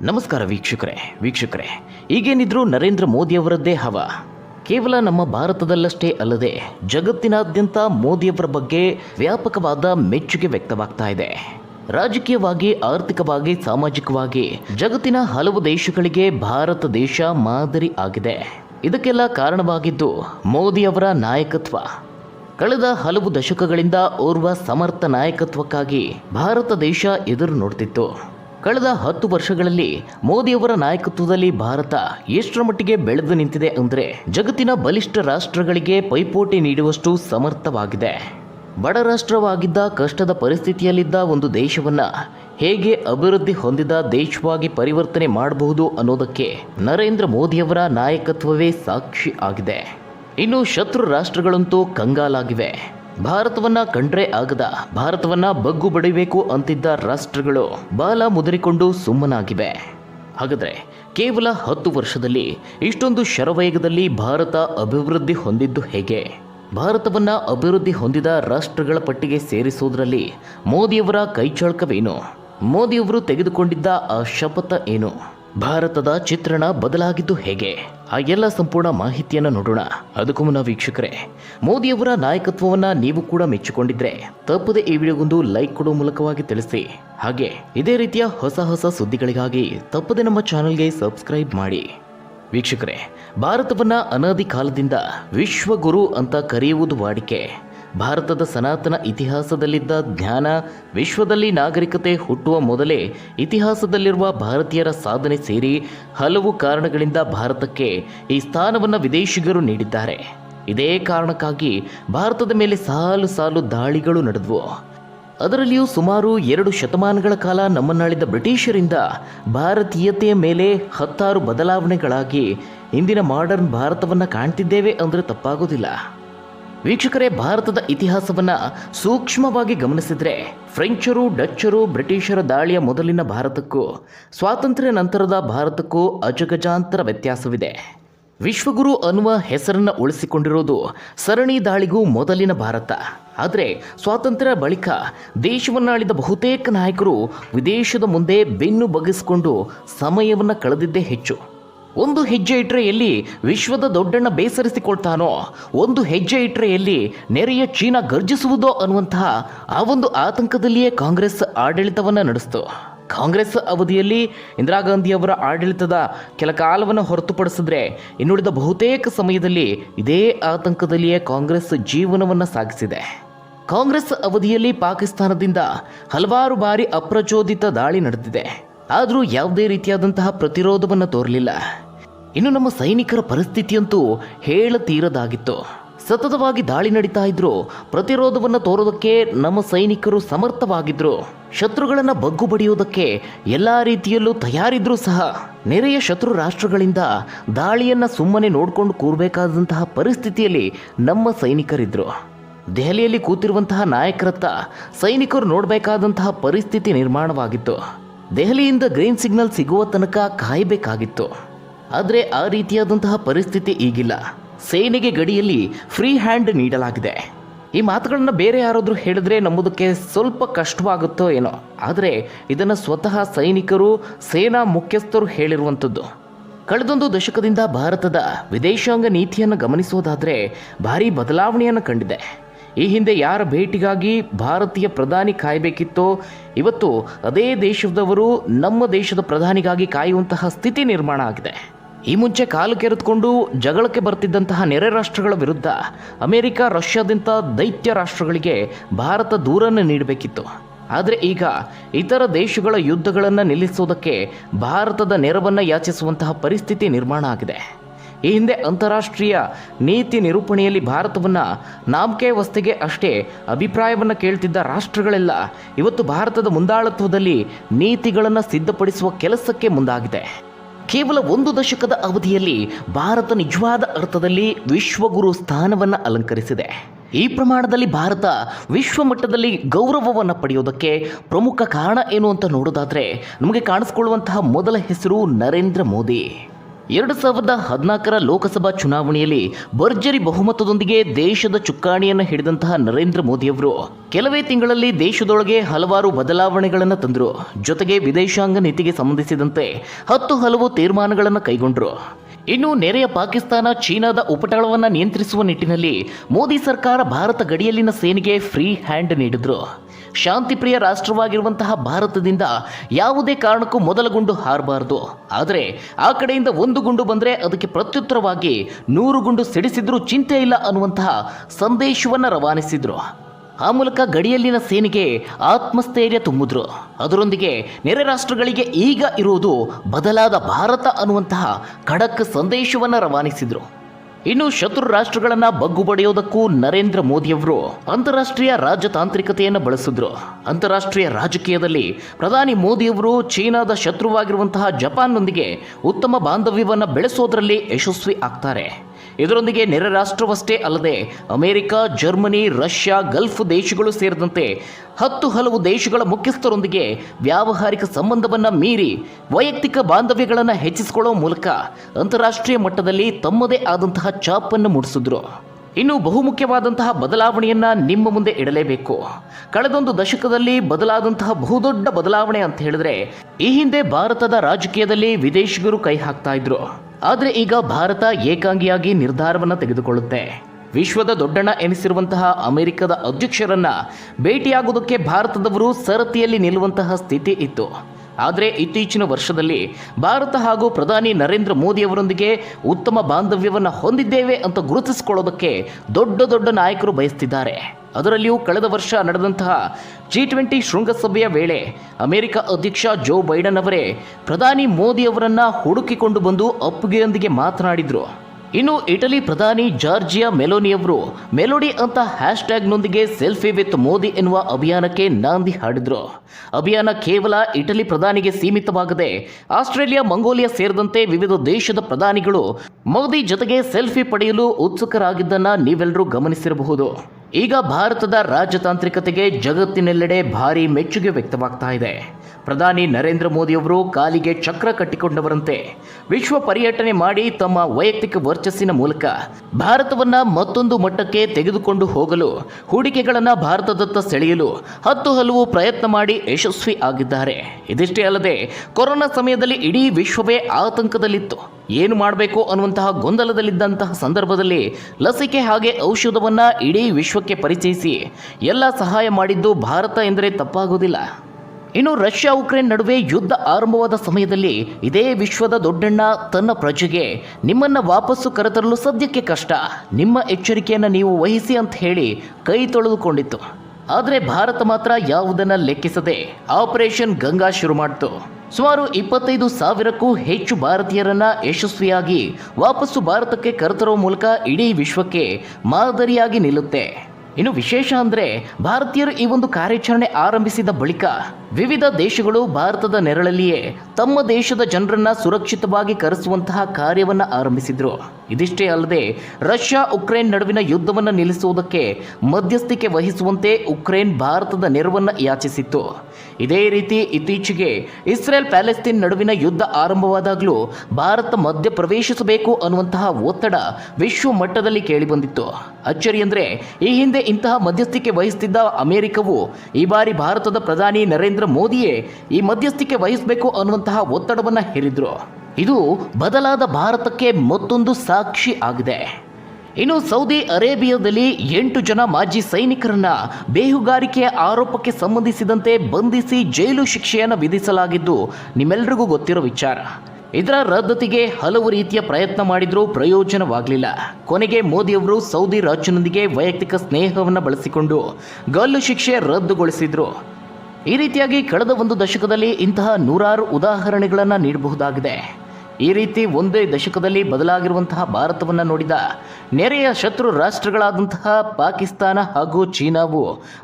ನಮಸ್ಕಾರ ವೀಕ್ಷಕರೇ ವೀಕ್ಷಕರೇ. ಈಗೇನಿದ್ರು ನರೇಂದ್ರ ಮೋದಿಯವರದ್ದೇ ಹವ. ಕೇವಲ ನಮ್ಮ ಭಾರತದಲ್ಲಷ್ಟೇ ಅಲ್ಲದೆ ಜಗತ್ತಿನಾದ್ಯಂತ ಮೋದಿಯವರ ಬಗ್ಗೆ ವ್ಯಾಪಕವಾದ ಮೆಚ್ಚುಗೆ ವ್ಯಕ್ತವಾಗ್ತಾ ಇದೆ. ರಾಜಕೀಯವಾಗಿ, ಆರ್ಥಿಕವಾಗಿ, ಸಾಮಾಜಿಕವಾಗಿ ಜಗತ್ತಿನ ಹಲವು ದೇಶಗಳಿಗೆ ಭಾರತ ದೇಶ ಮಾದರಿ ಆಗಿದೆ. ಇದಕ್ಕೆಲ್ಲ ಕಾರಣವಾಗಿದ್ದು ಮೋದಿಯವರ ನಾಯಕತ್ವ. ಕಳೆದ ಹಲವು ದಶಕಗಳಿಂದ ಓರ್ವ ಸಮರ್ಥ ನಾಯಕತ್ವಕ್ಕಾಗಿ ಭಾರತ ದೇಶ ಎದುರು ನೋಡ್ತಿತ್ತು. ಕಳೆದ ಹತ್ತು ವರ್ಷಗಳಲ್ಲಿ ಮೋದಿಯವರ ನಾಯಕತ್ವದಲ್ಲಿ ಭಾರತ ಎಷ್ಟರ ಮಟ್ಟಿಗೆ ಬೆಳೆದು ನಿಂತಿದೆ ಅಂದರೆ ಜಗತ್ತಿನ ಬಲಿಷ್ಠ ರಾಷ್ಟ್ರಗಳಿಗೆ ಪೈಪೋಟಿ ನೀಡುವಷ್ಟು ಸಮರ್ಥವಾಗಿದೆ. ಬಡ ರಾಷ್ಟ್ರವಾಗಿದ್ದ ಕಷ್ಟದ ಪರಿಸ್ಥಿತಿಯಲ್ಲಿದ್ದ ಒಂದು ದೇಶವನ್ನ ಹೇಗೆ ಅಭಿವೃದ್ಧಿ ಹೊಂದಿದ ದೇಶವಾಗಿ ಪರಿವರ್ತನೆ ಮಾಡಬಹುದು ಅನ್ನೋದಕ್ಕೆ ನರೇಂದ್ರ ಮೋದಿಯವರ ನಾಯಕತ್ವವೇ ಸಾಕ್ಷಿ ಆಗಿದೆ. ಇನ್ನು ಶತ್ರು ರಾಷ್ಟ್ರಗಳಂತೂ ಕಂಗಾಲಾಗಿವೆ. ಭಾರತವನ್ನ ಕಂಡ್ರೆ ಆಗದ, ಭಾರತವನ್ನ ಬಗ್ಗು ಬಡಿಬೇಕು ಅಂತಿದ್ದ ರಾಷ್ಟ್ರಗಳು ಬಾಲ ಮುದರಿಕೊಂಡು ಸುಮ್ಮನಾಗಿವೆ. ಹಾಗಾದ್ರೆ ಕೇವಲ ಹತ್ತು ವರ್ಷದಲ್ಲಿ ಇಷ್ಟೊಂದು ಶರವೇಗದಲ್ಲಿ ಭಾರತ ಅಭಿವೃದ್ಧಿ ಹೊಂದಿದ್ದು ಹೇಗೆ? ಭಾರತವನ್ನ ಅಭಿವೃದ್ಧಿ ಹೊಂದಿದ ರಾಷ್ಟ್ರಗಳ ಪಟ್ಟಿಗೆ ಸೇರಿಸುವುದರಲ್ಲಿ ಮೋದಿಯವರ ಕೈಚಳಕವೇನು? ಮೋದಿಯವರು ತೆಗೆದುಕೊಂಡಿದ್ದ ಆ ಶಪಥ ಏನು? ಭಾರತದ ಚಿತ್ರಣ ಬದಲಾಗಿದ್ದು ಹೇಗೆ? ಆ ಎಲ್ಲ ಸಂಪೂರ್ಣ ಮಾಹಿತಿಯನ್ನು ನೋಡೋಣ. ಅದಕ್ಕೂ ಮುನ್ನ ವೀಕ್ಷಕರೇ, ಮೋದಿಯವರ ನಾಯಕತ್ವವನ್ನ ನೀವು ಕೂಡ ಮೆಚ್ಚಿಕೊಂಡಿದ್ರೆ ತಪ್ಪದೆ ಈ ವಿಡಿಯೋಗೊಂದು ಲೈಕ್ ಕೊಡುವ ಮೂಲಕವಾಗಿ ತಿಳಿಸಿ ಹಾಗೆ, ಇದೇ ರೀತಿಯ ಹೊಸ ಹೊಸ ಸುದ್ದಿಗಳಿಗಾಗಿ ತಪ್ಪದೆ ನಮ್ಮ ಚಾನೆಲ್ಗೆ ಸಬ್ಸ್ಕ್ರೈಬ್ ಮಾಡಿ. ವೀಕ್ಷಕರೇ, ಭಾರತವನ್ನ ಅನಾದಿ ಕಾಲದಿಂದ ವಿಶ್ವಗುರು ಅಂತ ಕರೆಯುವುದು ವಾಡಿಕೆ. ಭಾರತದ ಸನಾತನ ಇತಿಹಾಸದಲ್ಲಿದ್ದ ಜ್ಞಾನ, ವಿಶ್ವದಲ್ಲಿ ನಾಗರಿಕತೆ ಹುಟ್ಟುವ ಮೊದಲೇ ಇತಿಹಾಸದಲ್ಲಿರುವ ಭಾರತೀಯರ ಸಾಧನೆ ಸೇರಿ ಹಲವು ಕಾರಣಗಳಿಂದ ಭಾರತಕ್ಕೆ ಈ ಸ್ಥಾನವನ್ನು ವಿದೇಶಿಗರು ನೀಡಿದ್ದಾರೆ. ಇದೇ ಕಾರಣಕ್ಕಾಗಿ ಭಾರತದ ಮೇಲೆ ಸಾಲು ಸಾಲು ದಾಳಿಗಳು ನಡೆದವು. ಅದರಲ್ಲಿಯೂ ಸುಮಾರು ಎರಡು ಶತಮಾನಗಳ ಕಾಲ ನಮ್ಮನ್ನಾಳಿದ ಬ್ರಿಟಿಷರಿಂದ ಭಾರತೀಯತೆಯ ಮೇಲೆ ಹತ್ತಾರು ಬದಲಾವಣೆಗಳಾಗಿ ಇಂದಿನ ಮಾಡರ್ನ್ ಭಾರತವನ್ನು ಕಾಣ್ತಿದ್ದೇವೆ ಅಂದರೆ ತಪ್ಪಾಗೋದಿಲ್ಲ. ವೀಕ್ಷಕರೇ, ಭಾರತದ ಇತಿಹಾಸವನ್ನ ಸೂಕ್ಷ್ಮವಾಗಿ ಗಮನಿಸಿದರೆ, ಫ್ರೆಂಚರು, ಡಚ್ಚರು, ಬ್ರಿಟಿಷರ ದಾಳಿಯ ಮೊದಲಿನ ಭಾರತಕ್ಕೂ, ಸ್ವಾತಂತ್ರ್ಯ ನಂತರದ ಭಾರತಕ್ಕೂ ಅಜಗಜಾಂತರ ವ್ಯತ್ಯಾಸವಿದೆ. ವಿಶ್ವಗುರು ಅನ್ನುವ ಹೆಸರನ್ನು ಉಳಿಸಿಕೊಂಡಿರೋದು ಸರಣಿ ದಾಳಿಗೂ ಮೊದಲಿನ ಭಾರತ. ಆದರೆ, ಸ್ವಾತಂತ್ರ್ಯ ಬಳಿಕ ದೇಶವನ್ನಾಳಿದ ಬಹುತೇಕ ನಾಯಕರು ವಿದೇಶದ ಮುಂದೆ ಬೆನ್ನು ಬಗ್ಗಿಸಿಕೊಂಡು ಸಮಯವನ್ನು ಕಳೆದಿದ್ದೇ ಹೆಚ್ಚು. ಒಂದು ಹೆಜ್ಜೆ ಇಟ್ಟರೆ ಎಲ್ಲಿ ವಿಶ್ವದ ದೊಡ್ಡಣ್ಣ ಬೇಸರಿಸಿಕೊಳ್ತಾನೋ? ಒಂದು ಹೆಜ್ಜೆ ಇಟ್ಟರೆ ಎಲ್ಲಿ ನೆರೆಯ ಚೀನಾ ಗರ್ಜಿಸುವುದೋ ಅನ್ನುವಂತಹ ಆ ಒಂದು ಆತಂಕದಲ್ಲಿಯೇ ಕಾಂಗ್ರೆಸ್ ಆಡಳಿತವನ್ನು ನಡೆಸಿತು. ಕಾಂಗ್ರೆಸ್ ಅವಧಿಯಲ್ಲಿ ಇಂದಿರಾ ಗಾಂಧಿಯವರ ಆಡಳಿತದ ಕೆಲ ಕಾಲವನ್ನು ಹೊರತುಪಡಿಸಿದ್ರೆ ಇನ್ನುಳಿದ ಬಹುತೇಕ ಸಮಯದಲ್ಲಿ ಇದೇ ಆತಂಕದಲ್ಲಿಯೇ ಕಾಂಗ್ರೆಸ್ ಜೀವನವನ್ನು ಸಾಗಿಸಿದೆ. ಕಾಂಗ್ರೆಸ್ ಅವಧಿಯಲ್ಲಿ ಪಾಕಿಸ್ತಾನದಿಂದ ಹಲವಾರು ಬಾರಿ ಅಪ್ರಚೋದಿತ ದಾಳಿ ನಡೆದಿದೆ. ಆದರೂ ಯಾವುದೇ ರೀತಿಯಾದಂತಹ ಪ್ರತಿರೋಧವನ್ನು ತೋರಲಿಲ್ಲ. ಇನ್ನು ನಮ್ಮ ಸೈನಿಕರ ಪರಿಸ್ಥಿತಿಯಂತೂ ಹೇಳತೀರದಾಗಿತ್ತು. ಸತತವಾಗಿ ದಾಳಿ ನಡೀತಾ ಇದ್ರು ಪ್ರತಿರೋಧವನ್ನು ತೋರೋದಕ್ಕೆ ನಮ್ಮ ಸೈನಿಕರು ಸಮರ್ಥವಾಗಿದ್ರು. ಶತ್ರುಗಳನ್ನು ಬಗ್ಗು ಬಡಿಯೋದಕ್ಕೆ ಎಲ್ಲ ರೀತಿಯಲ್ಲೂ ತಯಾರಿದ್ರೂ ಸಹ ನೆರೆಯ ಶತ್ರು ರಾಷ್ಟ್ರಗಳಿಂದ ದಾಳಿಯನ್ನು ಸುಮ್ಮನೆ ನೋಡಿಕೊಂಡು ಕೂರಬೇಕಾದಂತಹ ಪರಿಸ್ಥಿತಿಯಲ್ಲಿ ನಮ್ಮ ಸೈನಿಕರಿದ್ರು. ದೆಹಲಿಯಲ್ಲಿ ಕೂತಿರುವಂತಹ ನಾಯಕರತ್ತ ಸೈನಿಕರು ನೋಡಬೇಕಾದಂತಹ ಪರಿಸ್ಥಿತಿ ನಿರ್ಮಾಣವಾಗಿತ್ತು. ದೆಹಲಿಯಿಂದ ಗ್ರೀನ್ ಸಿಗ್ನಲ್ ಸಿಗುವ ತನಕ ಕಾಯಬೇಕಾಗಿತ್ತು. ಆದರೆ ಆ ರೀತಿಯಾದಂತಹ ಪರಿಸ್ಥಿತಿ ಈಗಿಲ್ಲ. ಸೇನೆಗೆ ಗಡಿಯಲ್ಲಿ ಫ್ರೀ ಹ್ಯಾಂಡ್ ನೀಡಲಾಗಿದೆ. ಈ ಮಾತುಗಳನ್ನು ಬೇರೆ ಯಾರಾದರೂ ಹೇಳಿದ್ರೆ ನಂಬುದಕ್ಕೆ ಸ್ವಲ್ಪ ಕಷ್ಟವಾಗುತ್ತೋ ಏನೋ. ಆದರೆ ಇದನ್ನು ಸ್ವತಃ ಸೈನಿಕರು, ಸೇನಾ ಮುಖ್ಯಸ್ಥರು ಹೇಳಿರುವಂಥದ್ದು ಕಳೆದೊಂದು ದಶಕದಿಂದ ಭಾರತದ ವಿದೇಶಾಂಗ ನೀತಿಯನ್ನು ಗಮನಿಸೋದಾದರೆ ಭಾರೀ ಬದಲಾವಣೆಯನ್ನು ಕಂಡಿದೆ. ಈ ಹಿಂದೆ ಯಾರ ಭೇಟಿಗಾಗಿ ಭಾರತೀಯ ಪ್ರಧಾನಿ ಕಾಯಬೇಕಿತ್ತೋ, ಇವತ್ತು ಅದೇ ದೇಶದವರು ನಮ್ಮ ದೇಶದ ಪ್ರಧಾನಿಗಾಗಿ ಕಾಯುವಂತಹ ಸ್ಥಿತಿ ನಿರ್ಮಾಣ ಆಗಿದೆ. ಈ ಮುಂಚೆ ಕಾಲು ಕೆರೆದುಕೊಂಡು ಜಗಳಕ್ಕೆ ಬರ್ತಿದ್ದಂತಹ ನೆರೆ ರಾಷ್ಟ್ರಗಳ ವಿರುದ್ಧ ಅಮೆರಿಕ ರಷ್ಯಾದಂಥ ದೈತ್ಯ ರಾಷ್ಟ್ರಗಳಿಗೆ ಭಾರತ ದೂರನ್ನು ನೀಡಬೇಕಿತ್ತು. ಆದರೆ ಈಗ ಇತರ ದೇಶಗಳ ಯುದ್ಧಗಳನ್ನು ನಿಲ್ಲಿಸೋದಕ್ಕೆ ಭಾರತದ ನೆರವನ್ನು ಯಾಚಿಸುವಂತಹ ಪರಿಸ್ಥಿತಿ ನಿರ್ಮಾಣ ಆಗಿದೆ. ಈ ಹಿಂದೆ ಅಂತಾರಾಷ್ಟ್ರೀಯ ನೀತಿ ನಿರೂಪಣೆಯಲ್ಲಿ ಭಾರತವನ್ನು ನಾಮಕೆ ವಸ್ತಿಗೆ ಅಷ್ಟೇ ಅಭಿಪ್ರಾಯವನ್ನು ಕೇಳ್ತಿದ್ದ ರಾಷ್ಟ್ರಗಳೆಲ್ಲ ಇವತ್ತು ಭಾರತದ ಮುಂದಾಳತ್ವದಲ್ಲಿ ನೀತಿಗಳನ್ನು ಸಿದ್ಧಪಡಿಸುವ ಕೆಲಸಕ್ಕೆ ಮುಂದಾಗಿದೆ. ಕೇವಲ ಒಂದು ದಶಕದ ಅವಧಿಯಲ್ಲಿ ಭಾರತ ನಿಜವಾದ ಅರ್ಥದಲ್ಲಿ ವಿಶ್ವಗುರು ಸ್ಥಾನವನ್ನು ಅಲಂಕರಿಸಿದೆ. ಈ ಪ್ರಮಾಣದಲ್ಲಿ ಭಾರತ ವಿಶ್ವ ಮಟ್ಟದಲ್ಲಿ ಗೌರವವನ್ನು ಪಡೆಯೋದಕ್ಕೆ ಪ್ರಮುಖ ಕಾರಣ ಏನು ಅಂತ ನೋಡೋದಾದರೆ, ನಮಗೆ ಕಾಣಿಸ್ಕೊಳ್ಳುವಂತಹ ಮೊದಲ ಹೆಸರು ನರೇಂದ್ರ ಮೋದಿ. ಎರಡು ಸಾವಿರದ ಹದಿನಾಲ್ಕರ ಲೋಕಸಭಾ ಚುನಾವಣೆಯಲ್ಲಿ ಭರ್ಜರಿ ಬಹುಮತದೊಂದಿಗೆ ದೇಶದ ಚುಕ್ಕಾಣಿಯನ್ನು ಹಿಡಿದಂತಹ ನರೇಂದ್ರ ಮೋದಿಯವರು ಕೆಲವೇ ತಿಂಗಳಲ್ಲಿ ದೇಶದೊಳಗೆ ಹಲವಾರು ಬದಲಾವಣೆಗಳನ್ನು ತಂದರು. ಜೊತೆಗೆ ವಿದೇಶಾಂಗ ನೀತಿಗೆ ಸಂಬಂಧಿಸಿದಂತೆ ಹತ್ತು ಹಲವು ತೀರ್ಮಾನಗಳನ್ನು ಕೈಗೊಂಡರು. ಇನ್ನು ನೆರೆಯ ಪಾಕಿಸ್ತಾನ, ಚೀನಾದ ಉಪಟಳವನ್ನು ನಿಯಂತ್ರಿಸುವ ನಿಟ್ಟಿನಲ್ಲಿ ಮೋದಿ ಸರ್ಕಾರ ಭಾರತ ಗಡಿಯಲ್ಲಿನ ಸೇನೆಗೆ ಫ್ರೀ ಹ್ಯಾಂಡ್ ನೀಡಿದ್ರು. ಶಾಂತಿಪ್ರಿಯ ರಾಷ್ಟ್ರವಾಗಿರುವಂತಹ ಭಾರತದಿಂದ ಯಾವುದೇ ಕಾರಣಕ್ಕೂ ಮೊದಲ ಗುಂಡು ಹಾರಬಾರದು. ಆದರೆ ಆ ಕಡೆಯಿಂದ ಒಂದು ಗುಂಡು ಬಂದರೆ ಅದಕ್ಕೆ ಪ್ರತ್ಯುತ್ತರವಾಗಿ ನೂರು ಗುಂಡು ಸಿಡಿಸಿದ್ರೂ ಚಿಂತೆ ಇಲ್ಲ ಅನ್ನುವಂತಹ ಸಂದೇಶವನ್ನು ರವಾನಿಸಿದ್ರು. ಆ ಮೂಲಕ ಗಡಿಯಲ್ಲಿನ ಸೇನೆಗೆ ಆತ್ಮಸ್ಥೈರ್ಯ ತುಂಬಿದ್ರು. ಅದರೊಂದಿಗೆ ನೆರೆ ರಾಷ್ಟ್ರಗಳಿಗೆ ಈಗ ಇರುವುದು ಬದಲಾದ ಭಾರತ ಅನ್ನುವಂತಹ ಖಡಕ್ ಸಂದೇಶವನ್ನು ರವಾನಿಸಿದ್ರು. ಇನ್ನು ಶತ್ರು ರಾಷ್ಟ್ರಗಳನ್ನ ಬಗ್ಗು ಬಡಿಯೋದಕ್ಕೂ ನರೇಂದ್ರ ಮೋದಿಯವರು ಅಂತಾರಾಷ್ಟ್ರೀಯ ರಾಜತಾಂತ್ರಿಕತೆಯನ್ನು ಬಳಸಿದ್ರು. ಅಂತಾರಾಷ್ಟ್ರೀಯ ರಾಜಕೀಯದಲ್ಲಿ ಪ್ರಧಾನಿ ಮೋದಿಯವರು ಚೀನಾದ ಶತ್ರುವಾಗಿರುವಂತಹ ಜಪಾನ್ನೊಂದಿಗೆ ಉತ್ತಮ ಬಾಂಧವ್ಯವನ್ನು ಬೆಳೆಸೋದರಲ್ಲಿ ಯಶಸ್ವಿ ಆಗ್ತಾರೆ. ಇದರೊಂದಿಗೆ ನೆರೆ ರಾಷ್ಟ್ರವಷ್ಟೇ ಅಲ್ಲದೆ ಅಮೆರಿಕ, ಜರ್ಮನಿ, ರಷ್ಯಾ, ಗಲ್ಫ್ ದೇಶಗಳು ಸೇರಿದಂತೆ ಹತ್ತು ಹಲವು ದೇಶಗಳ ಮುಖ್ಯಸ್ಥರೊಂದಿಗೆ ವ್ಯಾವಹಾರಿಕ ಸಂಬಂಧವನ್ನು ಮೀರಿ ವೈಯಕ್ತಿಕ ಬಾಂಧವ್ಯಗಳನ್ನು ಹೆಚ್ಚಿಸಿಕೊಳ್ಳುವ ಮೂಲಕ ಅಂತಾರಾಷ್ಟ್ರೀಯ ಮಟ್ಟದಲ್ಲಿ ತಮ್ಮದೇ ಆದಂತಹ ಚಾಪನ್ನು ಮೂಡಿಸಿದ್ರು. ಇನ್ನು ಬಹುಮುಖ್ಯವಾದಂತಹ ಬದಲಾವಣೆಯನ್ನ ನಿಮ್ಮ ಮುಂದೆ ಇಡಲೇಬೇಕು. ಕಳೆದೊಂದು ದಶಕದಲ್ಲಿ ಬದಲಾದಂತಹ ಬಹುದೊಡ್ಡ ಬದಲಾವಣೆ ಅಂತ ಹೇಳಿದ್ರೆ, ಈ ಹಿಂದೆ ಭಾರತದ ರಾಜಕೀಯದಲ್ಲಿ ವಿದೇಶಿಗರು ಕೈ ಹಾಕ್ತಾ ಇದ್ರು. ಆದರೆ ಈಗ ಭಾರತ ಏಕಾಂಗಿಯಾಗಿ ನಿರ್ಧಾರವನ್ನು ತೆಗೆದುಕೊಳ್ಳುತ್ತೆ. ವಿಶ್ವದ ದೊಡ್ಡಣ್ಣ ಎನಿಸಿರುವಂತಹ ಅಮೆರಿಕದ ಅಧ್ಯಕ್ಷರನ್ನ ಭೇಟಿಯಾಗುವುದಕ್ಕೆ ಭಾರತದವರು ಸರತಿಯಲ್ಲಿ ನಿಲ್ಲುವಂತಹ ಸ್ಥಿತಿ ಇತ್ತು. ಆದರೆ ಇತ್ತೀಚಿನ ವರ್ಷದಲ್ಲಿ ಭಾರತ ಹಾಗೂ ಪ್ರಧಾನಿ ನರೇಂದ್ರ ಮೋದಿಯವರೊಂದಿಗೆ ಉತ್ತಮ ಬಾಂಧವ್ಯವನ್ನು ಹೊಂದಿದ್ದೇವೆ ಅಂತ ಗುರುತಿಸಿಕೊಳ್ಳೋದಕ್ಕೆ ದೊಡ್ಡ ದೊಡ್ಡ ನಾಯಕರು ಬಯಸ್ತಿದ್ದಾರೆ. ಅದರಲ್ಲಿಯೂ ಕಳೆದ ವರ್ಷ ನಡೆದಂತಹ ಜಿ ಟ್ವೆಂಟಿ ಶೃಂಗಸಭೆಯ ವೇಳೆ ಅಮೆರಿಕ ಅಧ್ಯಕ್ಷ ಜೋ ಬೈಡನ್ ಅವರೇ ಪ್ರಧಾನಿ ಮೋದಿಯವರನ್ನು ಹುಡುಕಿಕೊಂಡು ಬಂದು ಅಪ್ಪುಗೆಯೊಂದಿಗೆ ಮಾತನಾಡಿದ್ರು. ಇನ್ನು ಇಟಲಿ ಪ್ರಧಾನಿ ಜಾರ್ಜಿಯಾ ಮೆಲೋನಿಯವರು ಮೆಲೋಡಿ ಅಂತ ಹ್ಯಾಶ್ಟ್ಯಾಗ್ನೊಂದಿಗೆ ಸೆಲ್ಫಿ ವಿತ್ ಮೋದಿ ಎನ್ನುವ ಅಭಿಯಾನಕ್ಕೆ ನಾಂದಿ ಹಾಡಿದ್ರು. ಅಭಿಯಾನ ಕೇವಲ ಇಟಲಿ ಪ್ರಧಾನಿಗೆ ಸೀಮಿತವಾಗದೆ ಆಸ್ಟ್ರೇಲಿಯಾ, ಮಂಗೋಲಿಯಾ ಸೇರಿದಂತೆ ವಿವಿಧ ದೇಶದ ಪ್ರಧಾನಿಗಳು ಮೋದಿ ಜೊತೆಗೆ ಸೆಲ್ಫಿ ಪಡೆಯಲು ಉತ್ಸುಕರಾಗಿದ್ದನ್ನು ನೀವೆಲ್ಲರೂ ಗಮನಿಸಿರಬಹುದು. ಈಗ ಭಾರತದ ರಾಜತಾಂತ್ರಿಕತೆಗೆ ಜಗತ್ತಿನೆಲ್ಲೆಡೆ ಭಾರೀ ಮೆಚ್ಚುಗೆ ವ್ಯಕ್ತವಾಗ್ತಾ ಇದೆ. ಪ್ರಧಾನಿ ನರೇಂದ್ರ ಮೋದಿಯವರು ಕಾಲಿಗೆ ಚಕ್ರ ಕಟ್ಟಿಕೊಂಡವರಂತೆ. ವಿಶ್ವ ಪರ್ಯಟನೆ ಮಾಡಿ ತಮ್ಮ ವೈಯಕ್ತಿಕ ವರ್ಚಸ್ಸಿನ ಮೂಲಕ ಭಾರತವನ್ನು ಮತ್ತೊಂದು ಮಟ್ಟಕ್ಕೆ ತೆಗೆದುಕೊಂಡು ಹೋಗಲು, ಹೂಡಿಕೆಗಳನ್ನು ಭಾರತದತ್ತ ಸೆಳೆಯಲು ಹತ್ತು ಹಲವು ಪ್ರಯತ್ನ ಮಾಡಿ ಯಶಸ್ವಿ ಆಗಿದ್ದಾರೆ. ಇದಿಷ್ಟೇ ಅಲ್ಲದೆ, ಕೊರೋನಾ ಸಮಯದಲ್ಲಿ ಇಡೀ ವಿಶ್ವವೇ ಆತಂಕದಲ್ಲಿತ್ತು. ಏನು ಮಾಡಬೇಕು ಅನ್ನುವಂತಹ ಗೊಂದಲದಲ್ಲಿದ್ದಂತಹ ಸಂದರ್ಭದಲ್ಲಿ ಲಸಿಕೆ ಹಾಗೆ ಔಷಧವನ್ನು ಇಡೀ ವಿಶ್ವಕ್ಕೆ ಪರಿಚಯಿಸಿ, ಎಲ್ಲ ಸಹಾಯ ಮಾಡಿದ್ದು ಭಾರತ ಎಂದರೆ ತಪ್ಪಾಗುವುದಿಲ್ಲ ಇನ್ನು ರಷ್ಯಾ ಉಕ್ರೇನ್ ನಡುವೆ ಯುದ್ಧ ಆರಂಭವಾದ ಸಮಯದಲ್ಲಿ ಇದೇ ವಿಶ್ವದ ದೊಡ್ಡಣ್ಣ ತನ್ನ ಪ್ರಜೆಗೆ ನಿಮ್ಮನ್ನ ವಾಪಸ್ಸು ಕರೆತರಲು ಸದ್ಯಕ್ಕೆ ಕಷ್ಟ. ನಿಮ್ಮ ಎಚ್ಚರಿಕೆಯನ್ನು ನೀವು ವಹಿಸಿ ಅಂತ ಹೇಳಿ ಕೈ ತೊಳೆದುಕೊಂಡಿತ್ತು. ಆದರೆ ಭಾರತ ಮಾತ್ರ ಯಾವುದನ್ನ ಲೆಕ್ಕಿಸದೆ ಆಪರೇಷನ್ ಗಂಗಾ ಶುರು ಮಾಡಿತು. ಸುಮಾರು ಇಪ್ಪತ್ತೈದು ಸಾವಿರಕ್ಕೂ ಹೆಚ್ಚು ಭಾರತೀಯರನ್ನ ಯಶಸ್ವಿಯಾಗಿ ವಾಪಸ್ಸು ಭಾರತಕ್ಕೆ ಕರೆತರುವ ಮೂಲಕ ಇಡೀ ವಿಶ್ವಕ್ಕೆ ಮಾದರಿಯಾಗಿ ನಿಲ್ಲುತ್ತೆ. ಇನ್ನು ವಿಶೇಷ ಅಂದರೆ ಭಾರತೀಯರು ಈ ಒಂದು ಕಾರ್ಯಾಚರಣೆ ಆರಂಭಿಸಿದ ಬಳಿಕ ವಿವಿಧ ದೇಶಗಳು ಭಾರತದ ನೆರಳಲ್ಲಿಯೇ ತಮ್ಮ ದೇಶದ ಜನರನ್ನ ಸುರಕ್ಷಿತವಾಗಿ ಕರೆಸುವಂತಹ ಕಾರ್ಯವನ್ನ ಆರಂಭಿಸಿದ್ರು. ಇದಿಷ್ಟೇ ಅಲ್ಲದೆ ರಷ್ಯಾ ಉಕ್ರೇನ್ ನಡುವಿನ ಯುದ್ಧವನ್ನು ನಿಲ್ಲಿಸುವುದಕ್ಕೆ ಮಧ್ಯಸ್ಥಿಕೆ ವಹಿಸುವಂತೆ ಉಕ್ರೇನ್ ಭಾರತದ ನೆರವನ್ನು ಯಾಚಿಸಿತ್ತು. ಇದೇ ರೀತಿ ಇತ್ತೀಚೆಗೆ ಇಸ್ರೇಲ್ ಪ್ಯಾಲೆಸ್ತೀನ್ ನಡುವಿನ ಯುದ್ಧ ಆರಂಭವಾದಾಗಲೂ ಭಾರತ ಮಧ್ಯ ಪ್ರವೇಶಿಸಬೇಕು ಅನ್ನುವಂತಹ ಒತ್ತಡ ವಿಶ್ವ ಮಟ್ಟದಲ್ಲಿ ಕೇಳಿಬಂದಿತ್ತು. ಅಚ್ಚರಿ ಅಂದರೆ ಈ ಹಿಂದೆ ಇಂತಹ ಮಧ್ಯಸ್ಥಿಕೆ ವಹಿಸುತ್ತಿದ್ದ ಅಮೆರಿಕವು ಈ ಬಾರಿ ಭಾರತದ ಪ್ರಧಾನಿ ನರೇಂದ್ರ ಮೋದಿಯೇ ಈ ಮಧ್ಯಸ್ಥಿಕೆ ವಹಿಸಬೇಕು ಅನ್ನುವಂತಹ ಒತ್ತಡವನ್ನು ಹೇರಿದ್ರು. ಇದು ಬದಲಾದ ಭಾರತಕ್ಕೆ ಮತ್ತೊಂದು ಸಾಕ್ಷಿ ಆಗಿದೆ. ಇನ್ನು ಸೌದಿ ಅರೇಬಿಯಾದಲ್ಲಿ ಎಂಟು ಜನ ಮಾಜಿ ಸೈನಿಕರನ್ನ ಬೇಹುಗಾರಿಕೆಯ ಆರೋಪಕ್ಕೆ ಸಂಬಂಧಿಸಿದಂತೆ ಬಂಧಿಸಿ ಜೈಲು ಶಿಕ್ಷೆಯನ್ನು ವಿಧಿಸಲಾಗಿದ್ದು ನಿಮ್ಮೆಲ್ಲರಿಗೂ ಗೊತ್ತಿರೋ ವಿಚಾರ. ಇದರ ರದ್ದತಿಗೆ ಹಲವು ರೀತಿಯ ಪ್ರಯತ್ನ ಮಾಡಿದರೂ ಪ್ರಯೋಜನವಾಗಲಿಲ್ಲ. ಕೊನೆಗೆ ಮೋದಿಯವರು ಸೌದಿ ರಾಜನೊಂದಿಗೆ ವೈಯಕ್ತಿಕ ಸ್ನೇಹವನ್ನು ಬಳಸಿಕೊಂಡು ಗಲ್ಲು ಶಿಕ್ಷೆ ರದ್ದುಗೊಳಿಸಿದ್ರು. ಈ ರೀತಿಯಾಗಿ ಕಳೆದ ಒಂದು ದಶಕದಲ್ಲಿ ಇಂತಹ ನೂರಾರು ಉದಾಹರಣೆಗಳನ್ನು ನೀಡಬಹುದಾಗಿದೆ. ಈ ರೀತಿ ಒಂದೇ ದಶಕದಲ್ಲಿ ಬದಲಾಗಿರುವಂತಹ ಭಾರತವನ್ನು ನೋಡಿದ ನೆರೆಯ ಶತ್ರು ರಾಷ್ಟ್ರಗಳಾದಂತಹ ಪಾಕಿಸ್ತಾನ ಹಾಗೂ ಚೀನಾವು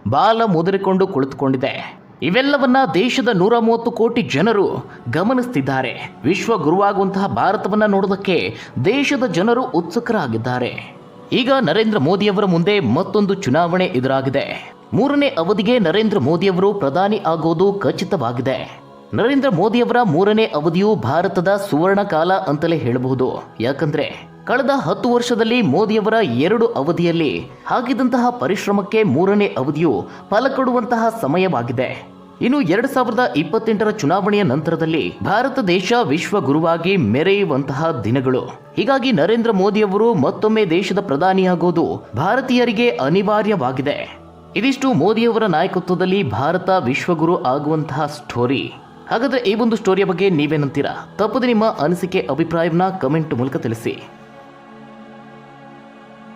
ಬಾಲ ಮುದುರಿಕೊಂಡು ಕುಳಿತುಕೊಂಡಿದೆ. ಇವೆಲ್ಲವನ್ನ ದೇಶದ ನೂರ ಮೂವತ್ತು ಕೋಟಿ ಜನರು ಗಮನಿಸ್ತಿದ್ದಾರೆ. ವಿಶ್ವ ಗುರುವಾಗುವಂತಹ ಭಾರತವನ್ನು ನೋಡೋದಕ್ಕೆ ದೇಶದ ಜನರು ಉತ್ಸುಕರಾಗಿದ್ದಾರೆ. ಈಗ ನರೇಂದ್ರ ಮೋದಿಯವರ ಮುಂದೆ ಮತ್ತೊಂದು ಚುನಾವಣೆ ಎದುರಾಗಿದೆ. ಮೂರನೇ ಅವಧಿಗೆ ನರೇಂದ್ರ ಮೋದಿಯವರು ಪ್ರಧಾನಿ ಆಗೋದು ಖಚಿತವಾಗಿದೆ. ನರೇಂದ್ರ ಮೋದಿಯವರ ಮೂರನೇ ಅವಧಿಯು ಭಾರತದ ಸುವರ್ಣ ಕಾಲ ಅಂತಲೇ ಹೇಳಬಹುದು. ಯಾಕಂದ್ರೆ, ಕಳೆದ ಹತ್ತು ವರ್ಷದಲ್ಲಿ ಮೋದಿಯವರ ಎರಡು ಅವಧಿಯಲ್ಲಿ ಹಾಕಿದಂತಹ ಪರಿಶ್ರಮಕ್ಕೆ ಮೂರನೇ ಅವಧಿಯು ಫಲ ಕೊಡುವಂತಹ ಸಮಯವಾಗಿದೆ. ಇನ್ನು ಎರಡ್ ಸಾವಿರದ ಇಪ್ಪತ್ತೆಂಟರ ಚುನಾವಣೆಯ ನಂತರದಲ್ಲಿ ಭಾರತ ದೇಶ ವಿಶ್ವ ಗುರುವಾಗಿ ಮೆರೆಯುವಂತಹ ದಿನಗಳು. ಹೀಗಾಗಿ ನರೇಂದ್ರ ಮೋದಿಯವರು ಮತ್ತೊಮ್ಮೆ ದೇಶದ ಪ್ರಧಾನಿಯಾಗೋದು ಭಾರತೀಯರಿಗೆ ಅನಿವಾರ್ಯವಾಗಿದೆ. ಇದಿಷ್ಟು ಮೋದಿಯವರ ನಾಯಕತ್ವದಲ್ಲಿ ಭಾರತ ವಿಶ್ವಗುರು ಆಗುವಂತಹ ಸ್ಟೋರಿ ಹಾಗಾದ್ರೆ ಈ ಒಂದು ಸ್ಟೋರಿಯ ಬಗ್ಗೆ ನೀವೇನಂತೀರಾ? ತಪ್ಪದೆ ನಿಮ್ಮ ಅನಿಸಿಕೆ, ಅಭಿಪ್ರಾಯವನ್ನ ಕಮೆಂಟ್ ಮೂಲಕ ತಿಳಿಸಿ.